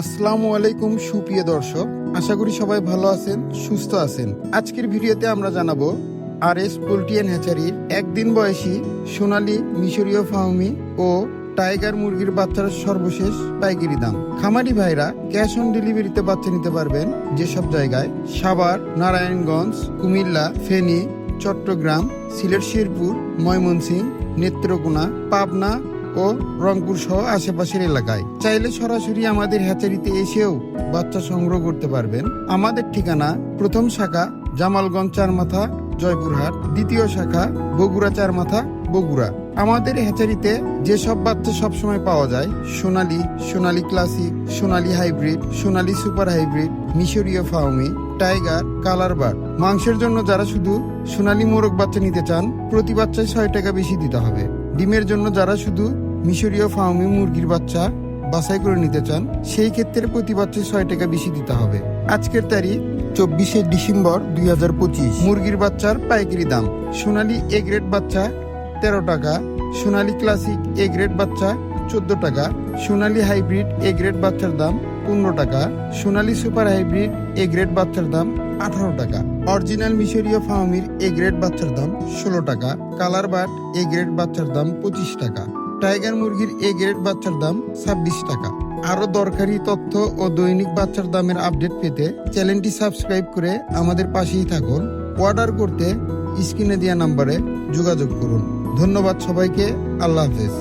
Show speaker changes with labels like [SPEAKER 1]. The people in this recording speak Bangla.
[SPEAKER 1] আসসালামু আলাইকুম, সুপ্রিয় দর্শক। আশা করি সবাই ভালো আছেন, সুস্থ আছেন। আজকের ভিডিওতে আমরা জানাব আর এস পোল্ট্রিয়ান হ্যাচারির একদিন বয়সী সোনালী, মিশরীয় ফাউমি ও টাইগার মুরগির বাচ্চার সর্বশেষ পাইকারি দাম। খামারি ভাইরা ক্যাশ অন ডেলিভারিতে বাচ্চা নিতে পারবেন যেসব জায়গায় সাভার, নারায়ণগঞ্জ, কুমিল্লা, ফেনী, চট্টগ্রাম, সিলেট, শেরপুর, ময়মনসিংহ, নেত্রকোনা, পাবনা ও রংপুর সহ আশেপাশের এলাকায়। চাইলে সরাসরি আমাদের হ্যাচারিতে এসেও বাচ্চা সংগ্রহ করতে পারবেন। আমাদের ঠিকানা প্রথম শাখা জামালগঞ্জ চারমাথা জয়পুরহাট। দ্বিতীয় শাখা বগুড়া চারমাথা বগুড়া। আমাদের হ্যাচারিতে যেসব বাচ্চা সবসময় পাওয়া যায়, Sonali Sonali classic, Sonali hybrid, Sonali super hybrid, মিশরীয় ফাউমি টাইগার, কালার বার্ড মাংসের জন্য যারা শুধু সোনালি মোরগ বাচ্চা নিতে চান, প্রতি বাচ্চায় ছয় টাকা বেশি দিতে হবে। ডিমের জন্য যারা শুধু মিশরীয় ফার্মি মুরগির বাচ্চা বাছাই করে নিতে চান, সেই ক্ষেত্রে প্রতি বাচ্চায় ছয় টাকা বেশি দিতে হবে। আজকের তারিখ, চব্বিশে ডিসেম্বর দুই হাজার পঁচিশ। মুরগির বাচ্চার পাইকারি দাম। সোনালি এ গ্রেড বাচ্চা তেরো টাকা, সোনালি ক্লাসিক এ গ্রেড বাচ্চা চোদ্দ টাকা, সোনালী হাইব্রিড এ গ্রেড বাচ্চার দাম পনেরো টাকা, Sonali super hybrid A grade বাচ্চার দাম আঠারো টাকা। অরিজিনাল মিশরীয় ফার্মির এ গ্রেড বাচ্চার দাম ষোলো টাকা, কালার বাট এ গ্রেড বাচ্চার দাম পঁচিশ টাকা, টাইগার মুরগির এ গ্রেড বাচ্চার দাম ছাব্বিশ টাকা। আরও দরকারি তথ্য ও দৈনিক বাচ্চার দামের আপডেট পেতে চ্যানেলটি সাবস্ক্রাইব করে আমাদের পাশেই থাকুন। অর্ডার করতে স্ক্রিনে দেওয়া নাম্বারে যোগাযোগ করুন। ধন্যবাদ সবাইকে, আল্লাহ হাফেজ।